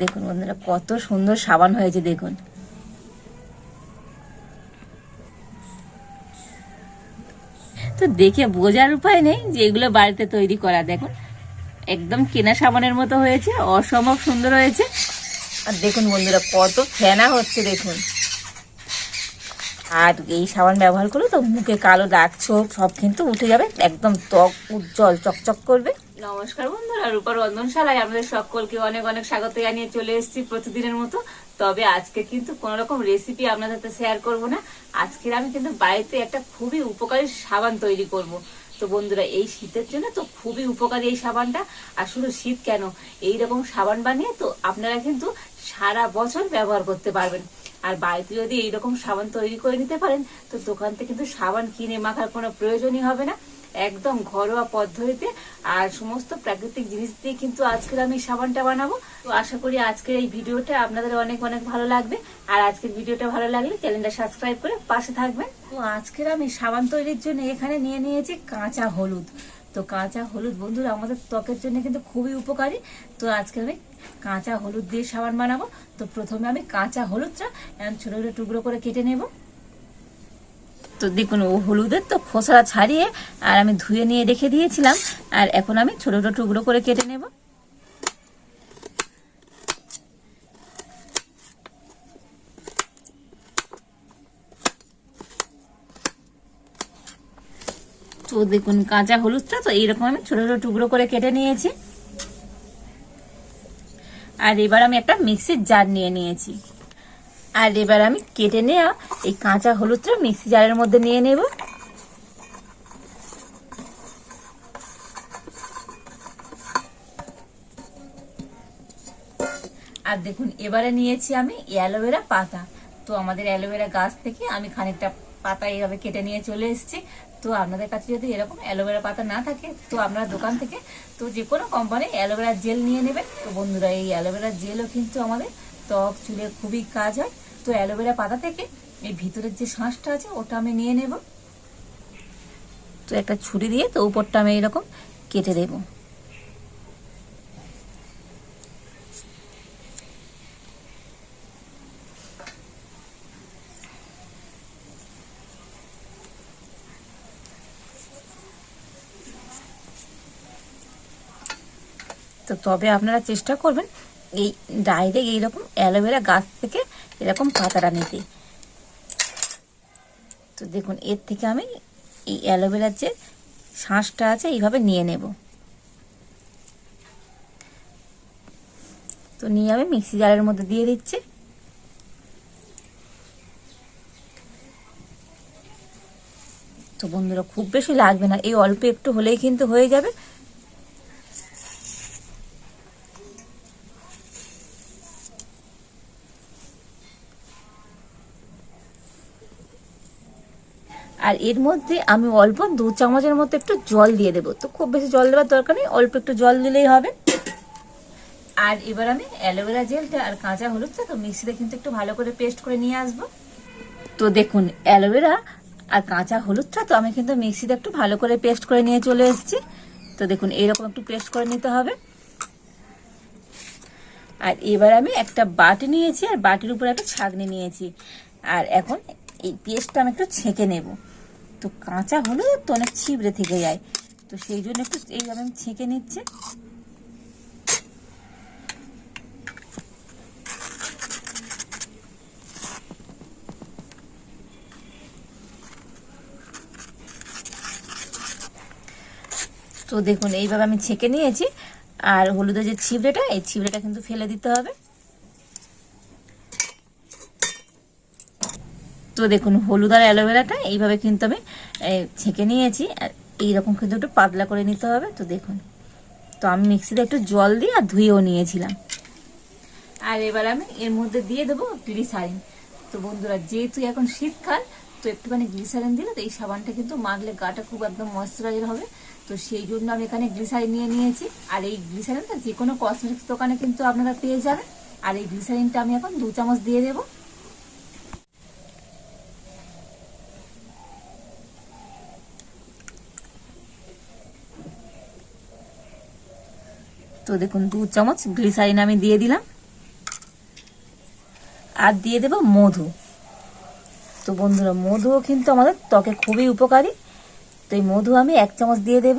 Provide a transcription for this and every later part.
দেখুন বন্ধুরা, কত সুন্দর সাবান হয়েছে, দেখুন। তো দেখে বোঝার উপায় নেই যে এগুলো বাড়িতে তৈরি করা। দেখুন, একদম কেনা সাবানের মতো হয়েছে, অসম্ভব সুন্দর হয়েছে। আর দেখুন বন্ধুরা, কত ফেনা হচ্ছে, দেখুন। আর এই সাবান ব্যবহার করলে তো মুখে কালো দাগ, ছোপ, সব কিন্তু উঠে যাবে, একদম ত্বক উজ্জ্বল, চকচক করবে। নমস্কার বন্ধুরা, রূপার রন্ধনশালায় আমাদের সকলকে অনেক অনেক স্বাগত জানিয়ে চলে এসেছি প্রতিদিনের মতো। তবে আজকে কিন্তু কোন রকম রেসিপি আপনাদের সাথে শেয়ার করব না। আজকে আমি কিন্তু বাড়িতে একটা খুবই উপকারী সাবান তৈরি করব। তো বন্ধুরা, এই শীতের জন্য তো খুবই উপকারী এই সাবানটা। আর শুধু শীত কেন? এই রকম সাবান বানিয়ে তো আপনারা কিন্তু সারা বছর ব্যবহার করতে পারবেন। আর বাড়িতে যদি এইরকম সাবান তৈরি করে নিতে পারেন, তো দোকান থেকে কিন্তু সাবান কিনে মাখার কোনো প্রয়োজনই হবে না। একদম ঘরোয়া পদ্ধতিতে আর সমস্ত প্রাকৃতিক জিনিস দিয়ে কিন্তু আজকের আমি সাবানটা বানাবো। তো আশা করি আজকের এই ভিডিওটা আপনাদের অনেক অনেক ভালো লাগবে। আর আজকের ভিডিওটা ভালো লাগলে চ্যানেলটা সাবস্ক্রাইব করে পাশে থাকবেন। তো আজকের আমি সাবান তৈরির জন্য এখানে নিয়ে নিয়েছি কাঁচা হলুদ। তো কাঁচা হলুদ বন্ধুরা, আমাদের ত্বকের জন্য কিন্তু খুবই উপকারী। তো আজকে আমি কাঁচা হলুদ দিয়ে সাবান বানাবো। তো প্রথমে আমি কাঁচা হলুদটা ছোট ছোট টুকরো করে কেটে নেব। তো দেখুন হলুদের তো খোসা ছাড়িয়ে আর আমি ধুয়ে নিয়ে রেখে দিয়েছিলাম। আর এখন আমি ছোট ছোট টুকরো করে কেটে নেব। তো দেখুন কাঁচা হলুদটা তো এইরকম আমি ছোট ছোট টুকরো করে কেটে নিয়েছি। আর এবার আমি একটা মিক্সির জার নিয়ে নিয়েছি। আর এবার আমি কেটে নেওয়া এই কাঁচা হলুদটা মিক্সি জারের মধ্যে নিয়ে নেব। আর দেখুন, এবারে নিয়েছি আমি অ্যালোভেরা পাতা। তো আমাদের অ্যালোভেরা গাছ থেকে আমি খানিকটা পাতা এইভাবে কেটে নিয়ে চলে এসেছি। তো আপনাদের কাছে যদি এরকম অ্যালোভেরা পাতা না থাকে, তো আপনারা দোকান থেকে তো যে কোনো কোম্পানি অ্যালোভেরা জেল নিয়ে নেবেন। তো বন্ধুরা, এই অ্যালোভেরা জেলও কিন্তু আমাদের ত্বক, চুলে খুবই কাজ হয়। তো অ্যালোভেরা পাতা থেকে এই ভিতরের যে শাঁসটা আছে, ওটা আমি নিয়ে নেব। তো একটা ছুরি দিয়ে তো উপরটা আমি এরকম কেটে দেব। তো তবে আপনারা চেষ্টা করবেন এই ডাইরেক্ট এইরকম অ্যালোভেরা গাছ থেকে এরকম পাতাটা নিতে। তো দেখুন, এর থেকে আমি এই অ্যালোভেরার যে শাঁসটা আছে, এইভাবে নিয়ে নেব। তো নিয়ে আমি মিক্সি জারের মধ্যে দিয়ে দিচ্ছি। তো বন্ধুরা, খুব বেশি লাগবে না। এই অল্প একটু হলেই কিন্তু হয়ে যাবে। আর এর মধ্যে আমি অল্প দু চামচের মতো একটু জল দিয়ে দেবো। তো খুব বেশি জল দেওয়ার দরকার নেই, অল্প একটু জল দিলেই হবে। আর এবার আমি অ্যালোভেরা জেলটা আর কাঁচা হলুদটা তো মিক্সিতে কিন্তু একটু ভালো করে পেস্ট করে নিয়ে আসব। তো দেখুন, অ্যালোভেরা আর কাঁচা হলুদটা তো আমি কিন্তু মিক্সিতে একটু ভালো করে পেস্ট করে নিয়ে চলে এসেছি। তো দেখুন এইরকম একটু পেস্ট করে নিতে হবে। আর এবার আমি একটা বাটি নিয়েছি, আর বাটির উপরে একটা ছাগনি নিয়েছি। আর এখন এই পেস্টটা আমি একটু ছেঁকে নেব। তো কাঁচা হলে তো অনেক ছিবড়ে থেকে যায়। তো সেই জন্য একটু এইভাবে আমি ছেঁকে নিচ্ছে। তো দেখুন, এইভাবে আমি ছেঁকে নিয়েছি। আর হলুদের যে ছিবড়েটা, এই ছিবড়েটা কিন্তু ফেলে দিতে হবে। তো দেখুন, হলুদ আর অ্যালোভেরাটা এইভাবে কিন্তু আমি ছেঁকে নিয়েছি। আর এইরকম কিন্তু একটু পাতলা করে নিতে হবে। তো দেখুন, তো আমি মিক্সিতে একটু জল দিয়ে আর ধুয়েও নিয়েছিলাম। আর এবার আমি এর মধ্যে দিয়ে দেবো গ্লিসারিন। তো বন্ধুরা, যেহেতু এখন শীতকাল, তো একটুখানি গ্লিসারিন দিলে তো এই সাবানটা কিন্তু মাখলে গাটা খুব একদম ময়শ্চারাইজার হবে। তো সেই জন্য আমি এখানে গ্লিসারিন নিয়ে নিয়েছি। আর এই গ্লিসারিনটা যে কোনো কসমেটিক্স দোকানে কিন্তু আপনারা পেয়ে যাবেন। আর এই গ্লিসারিনটা আমি এখন দু চামচ দিয়ে দেবো। তো দেখুন, দু চামচ গ্লিসারিন আমি দিয়ে দিলাম। আর দিয়ে দেব মধু। তো বন্ধুরা, মধুও কিন্তু আমাদের ত্বকে খুবই উপকারী। তো এই মধু আমি এক চামচ দিয়ে দেব।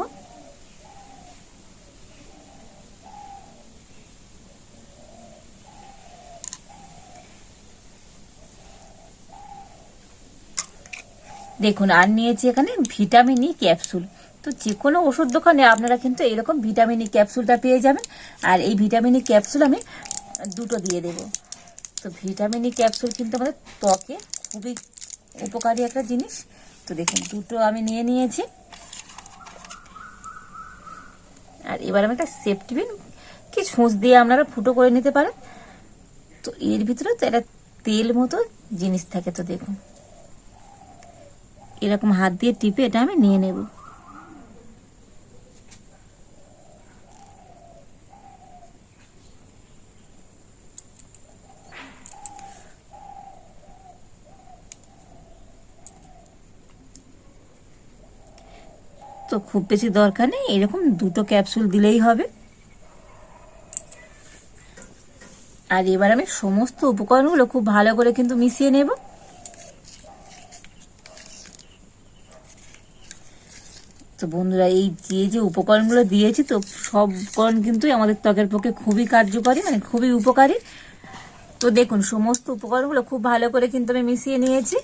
দেখুন, আর নিয়েছি এখানে ভিটামিন ই ক্যাপসুল। তো যে কোনো ওষুধ দোকানে আপনারা কিন্তু এরকম ভিটামিন ই ক্যাপসুলটা পেয়ে যাবেন। আর এই ভিটামিন ই ক্যাপসুল আমি দুটো দিয়ে দেব। তো ভিটামিন ই ক্যাপসুল কিন্তু আমাদের ত্বকে খুবই উপকারী একটা জিনিস। তো দেখুন, দুটো আমি নিয়ে নিয়েছি। আর এবার আমি একটা সেফটি বিন কি ছুঁচ দিয়ে আপনারা ফুটো করে নিতে পারেন। তো এর ভিতরে তো একটা তেল মতো জিনিস থাকে, তো দেখুন। এরকম হাত দিয়ে টিপে এটা আমি নিয়ে নেব। তো খুব বেশি দরকার নেই। এরকম দুটো ক্যাপসুল দিলেই হবে। আর এবার আমি সমস্ত উপকরণগুলো খুব ভালো করে কিন্তু মিশিয়ে নেব। তো বন্ধুরা, এই যে যে উপকরণগুলো দিয়েছি, তো সব উপকরণ কিন্তু আমাদের ত্বকের পক্ষে খুবই কার্যকরী মানে খুবই উপকারী। তো দেখুন, সমস্ত উপকরণগুলো খুব ভালো করে কিন্তু আমি মিশিয়ে নিয়েছি।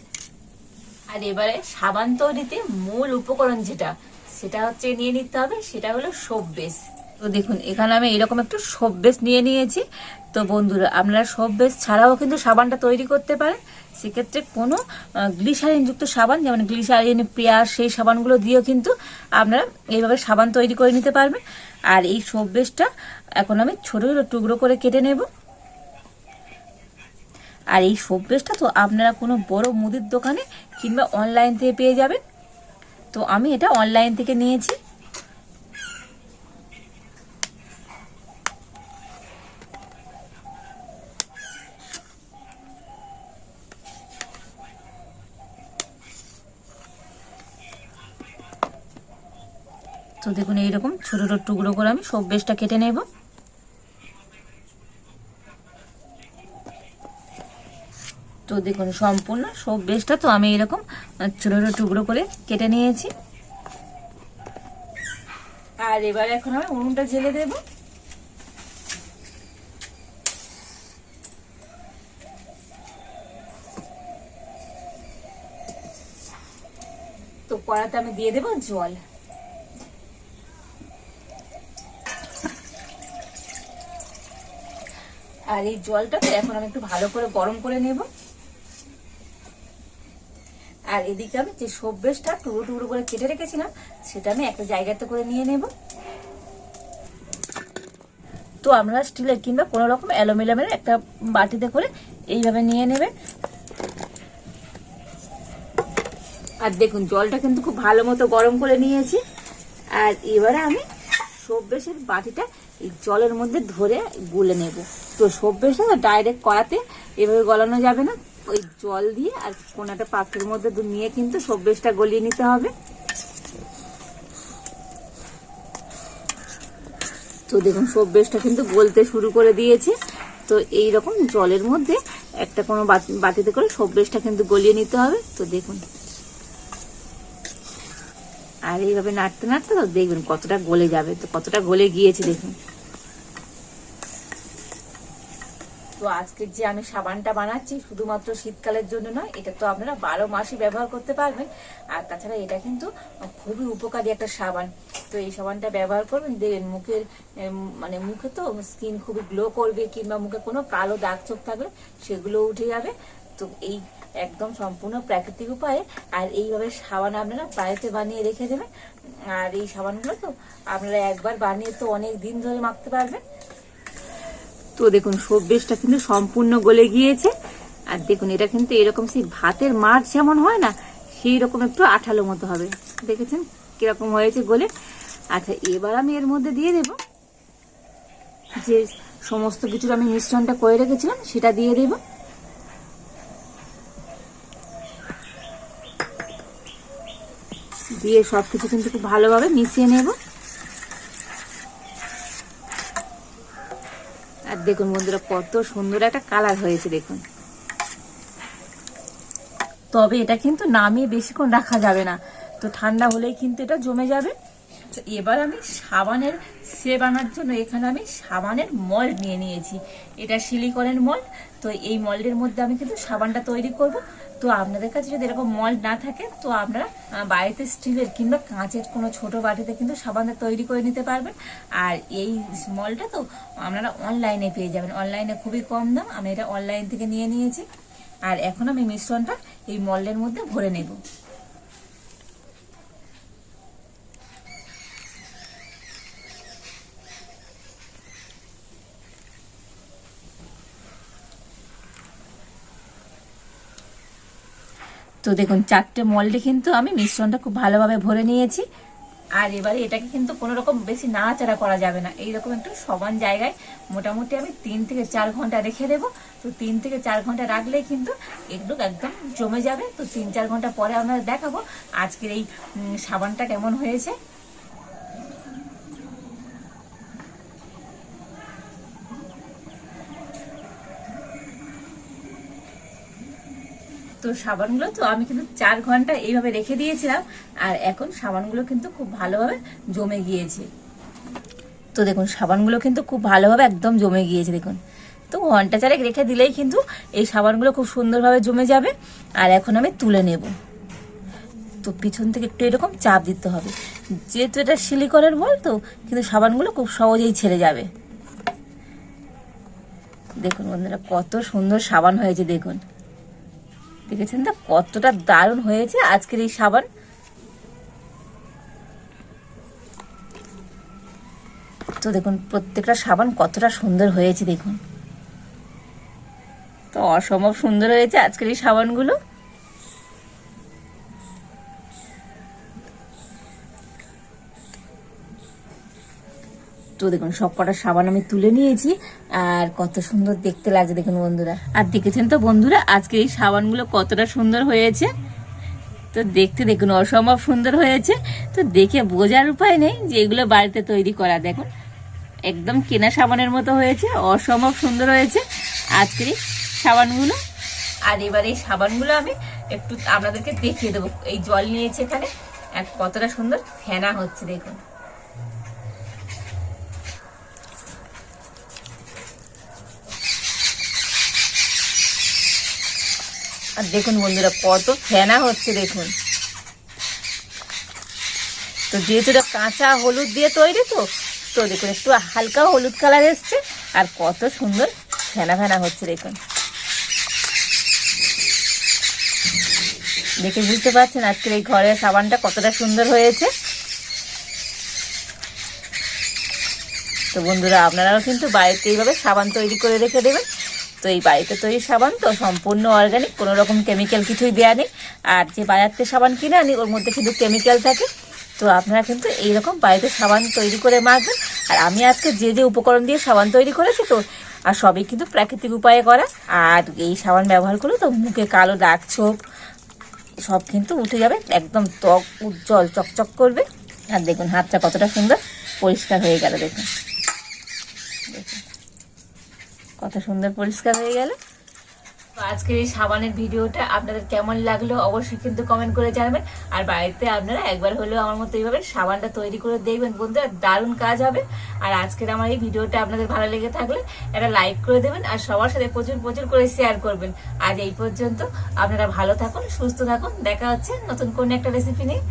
আর এবারে সাবান তৈরিতে মূল উপকরণ যেটা সেটা হচ্ছে নিয়ে নিতে হবে, সেটা হলো সোপ বেস। তো দেখুন, এখানে আমি এরকম একটু সোপ বেস নিয়ে নিয়েছি। তো বন্ধুরা, আপনারা সোপ বেস ছাড়াও কিন্তু সাবানটা তৈরি করতে পারেন। সেক্ষেত্রে কোনো গ্লিসারিন যুক্ত সাবান, যেমন গ্লিসারিন পেঁয়াজ সেই সাবানগুলো দিয়েও কিন্তু আপনারা এইভাবে সাবান তৈরি করে নিতে পারবেন। আর এই সোপ বেসটা এখন আমি ছোটো ছোটো টুকরো করে কেটে নেব। আর এই সোপ বেসটা তো আপনারা কোনো বড় মুদির দোকানে কিংবা অনলাইন থেকে পেয়ে যাবেন। তো আমি এটা অনলাইন থেকে নিয়েছি। তো দেখুন, এইরকম ছোট ছোট টুকরো করে আমি সব বেশটা কেটে নেব। তো দেখুন, সম্পূর্ণ সব বেশটা তো আমি এরকম ছোট ছোট টুকরো করে কেটে নিয়েছি। আর এবার এখন আমি উনুনটা জেলে দেব। তো কড়াতে আমি দিয়ে দেব জল। আর এই জলটাকে এখন আমি একটু ভালো করে গরম করে নেব। আর এদিকে আমি যে সব্যেসটা টুকরো টুকরো করে কেটে রেখেছিলাম, সেটা আমি একটা জায়গাতে করে নিয়ে নেব। তো আমরা স্টিলের কিংবা কোনো রকম অ্যালুমিনিয়ামের একটা বাটিতে করে এইভাবে নিয়ে নেবে। আর দেখুন, জলটা কিন্তু খুব ভালো মতো গরম করে নিয়েছি। আর এবারে আমি সব্যেসের বাটিটা এই জলের মধ্যে ধরে গুলে নেব। তো সব্যেসটা ডাইরেক্ট কড়াতে এভাবে গলানো যাবে না। ওই জল দিয়ে আর কোনো একটা পাত্রের মধ্যে নিয়ে কিন্তু সব্যেসটা গলিয়ে নিতে হবে। তো দেখুন, সব্যেসটা কিন্তু গলতে শুরু করে দিয়েছে। তো এই রকম জলের মধ্যে একটা কোনো বাটিতে করে সব্যেসটা কিন্তু গলিয়ে নিতে হবে। তো দেখুন। আর এইভাবে নাড়তে নাড়তে তো দেখবেন কতটা গলে যাবে। তো কতটা গলে গিয়েছে দেখুন। তো আজকে যে আমি সাবানটা বানাচ্ছি শুধুমাত্র শীতকালের জন্য নয়, এটা তো আপনারা বারো মাসই ব্যবহার করতে পারবেন। আর তাছাড়া এটা কিন্তু খুবই উপকারী একটা সাবান। তো এই সাবানটা ব্যবহার করবেন দেখবেন মুখের মানে মুখে তো স্কিন খুবই গ্লো করবে কিংবা মুখে কোনো কালো দাগ চোখ থাকলে সেগুলো উঠে যাবে। তো এই একদম সম্পূর্ণ প্রাকৃতিক উপায়ে। আর এইভাবে সাবান আপনারা বাড়িতে বানিয়ে রেখে দেবেন। আর এই সাবানগুলো তো আপনারা একবার বানিয়ে তো অনেক দিন ধরে মাখতে পারবেন। তো দেখুন সব্যেসটা কিন্তু সম্পূর্ণ গলে গিয়েছে। আর দেখুন, এটা কিন্তু এরকম সেই ভাতের মাঠ যেমন হয় না, সেই রকম একটু আঠালো মতো হবে। দেখেছেন কীরকম হয়েছে গলে? আচ্ছা এবার আমি এর মধ্যে দিয়ে দেব। যে সমস্ত কিছুর আমি মিশ্রণটা করে রেখেছিলাম, সেটা দিয়ে দেব। দিয়ে সব কিছু কিন্তু খুব ভালোভাবে মিশিয়ে নেব। দেখুন বন্ধুরা, কত সুন্দর একটা কালার হয়েছে, দেখুন। তবে এটা কিন্তু নামিয়ে বেশিক্ষণ রাখা যাবে না। তো ঠান্ডা হলেই কিন্তু এটা জমে যাবে। তো এবার আমি সাবানের সেব আনার জন্য এখানে আমি সাবানের মল্ড নিয়ে নিয়েছি। এটা সিলিকনের মল্ড তো এই মল্ডের মধ্যে আমি কিন্তু সাবানটা তৈরি করব। তো আপনাদের কাছে যদি এরকম মল্ড না থাকে, তো আপনারা বাড়িতে স্টিলের কিংবা কাঁচের কোনো ছোট বাটিতে কিন্তু সাবানটা তৈরি করে নিতে পারবেন। আর এই মলটা তো আপনারা অনলাইনে পেয়ে যাবেন। অনলাইনে খুবই কম দাম, আমি এটা অনলাইন থেকে নিয়ে নিয়েছি। আর এখন আমি মিশ্রণটা এই মল্ডের মধ্যে ভরে নেব। তো দেখুন, চারটে মল্ডে কিন্তু আমি মিশ্রণটা খুব ভালোভাবে ভরে নিয়েছি। আর এবারে এটাকে কিন্তু কোনো রকম বেশি নাড়াচাড়া করা যাবে না। এইরকম একটু সমান জায়গায় মোটামুটি আমি তিন থেকে চার ঘণ্টা রেখে দেবো। তো তিন থেকে চার ঘণ্টা রাখলেই কিন্তু এগুলো একদম জমে যাবে। তো তিন চার ঘণ্টা পরে আমরা দেখাবো আজকের এই সাবানটা কেমন হয়েছে। সাবানগুলো, তো আমি কিন্তু চার ঘণ্টা এইভাবে রেখে দিয়েছিলাম, আর এখন সাবানগুলো কিন্তু খুব ভালোভাবে জমে গিয়েছে। তো দেখুন, সাবানগুলো কিন্তু খুব ভালোভাবে একদম জমে গিয়েছে, দেখুন। তো ঘণ্টা চারেক রেখে দিলেই কিন্তু এই সাবানগুলো খুব সুন্দরভাবে জমে যাবে, আর এখন আমি তুলে নেব। তো পিছন থেকে একটু এরকম চাপ দিতে হবে। যেহেতু এটা সিলিকনের বল, তো কিন্তু সাবানগুলো খুব সহজেই ছেড়ে যাবে। দেখুন বন্ধুরা, কত সুন্দর সাবান হয়েছে, দেখুন। দেখেছেন তো? কতটা দারুণ হয়েছে আজকের এই সাবান। তো দেখুন, প্রত্যেকটা সাবান কতটা সুন্দর হয়েছে দেখুন। তো অসম্ভব সুন্দর হয়েছে আজকের এই সাবানগুলো। দেখুন, সব কটা সাবান আমি তুলে নিয়েছি, আর কত সুন্দর দেখতে লাগছে দেখুন বন্ধুরা। আর দেখেছেন তো বন্ধুরা, আজকে এই সাবানগুলো কতটা সুন্দর হয়েছে। তো দেখতে দেখুন, অসম্ভব সুন্দর হয়েছে। তো দেখে বোঝার উপায় নেই যে এগুলো বাড়িতে তৈরি করা। দেখুন, একদম কেনা সাবানের মতো হয়েছে, অসম্ভব সুন্দর হয়েছে আজকের এই সাবানগুলো। আর এবার এই সাবানগুলো আমি একটু আপনাদেরকে দেখিয়ে দেবো। এই জল নিয়েছে এখানে আর কতটা সুন্দর ফেনা হচ্ছে দেখুন। আর দেখুন বন্ধুরা, কত ফেনা হচ্ছে দেখুন। তো যেহেতু এটা কাঁচা হলুদ দিয়ে তৈরি তো তো দেখুন, একটু হালকা হলুদ কালার এসছে আর কত সুন্দর ফেনা ফেনা হচ্ছে দেখুন। দেখে বুঝতে পারছেন আজকের এই ঘরের সাবানটা কতটা সুন্দর হয়েছে। তো বন্ধুরা, আপনারাও কিন্তু বাড়িতে এইভাবে সাবান তৈরি করে রেখে দেবেন। তো এই বাড়িতে তৈরি সাবান তো সম্পূর্ণ অর্গানিক কোনো রকম কেমিক্যাল কিছুই দেওয়া নেই। আর যে বাজার থেকে সাবান কিনে আনি, ওর মধ্যে শুধু কেমিক্যাল থাকে। তো আপনারা কিন্তু এইরকম বাড়িতে সাবান তৈরি করে মাখবেন। আর আমি আজকে যে যে উপকরণ দিয়ে সাবান তৈরি করেছি তো, আর সবই কিন্তু প্রাকৃতিক উপায়ে করা। আর এই সাবান ব্যবহার করলে তো মুখে কালো দাগ, ছোপ, সব কিন্তু উঠে যাবে। একদম ত্বক উজ্জ্বল চকচক করবে। আর দেখুন, হাতটা কতটা সুন্দর পরিষ্কার হয়ে গেল, দেখুন। দেখুন। কত সুন্দর পরিষ্কার হয়ে গেল। তো আজকের এই সাবানের ভিডিওটা আপনাদের কেমন লাগল অবশ্যই কিন্তু কমেন্ট করে জানাবেন। আর বাড়িতে আপনারা একবার হলেও আমার মতো এইভাবে সাবানটা তৈরি করে দেখবেন বন্ধুরা, দারুণ কাজ হবে। আর আজকের আমার এই ভিডিওটা আপনাদের ভালো লেগে থাকলে একটা লাইক করে দেবেন আর সবার সাথে প্রচুর প্রচুর করে শেয়ার করবেন। আজ এই পর্যন্ত আপনারা ভালো থাকুন, সুস্থ থাকুন। দেখা হচ্ছে নতুন কোন একটা রেসিপি নিয়ে।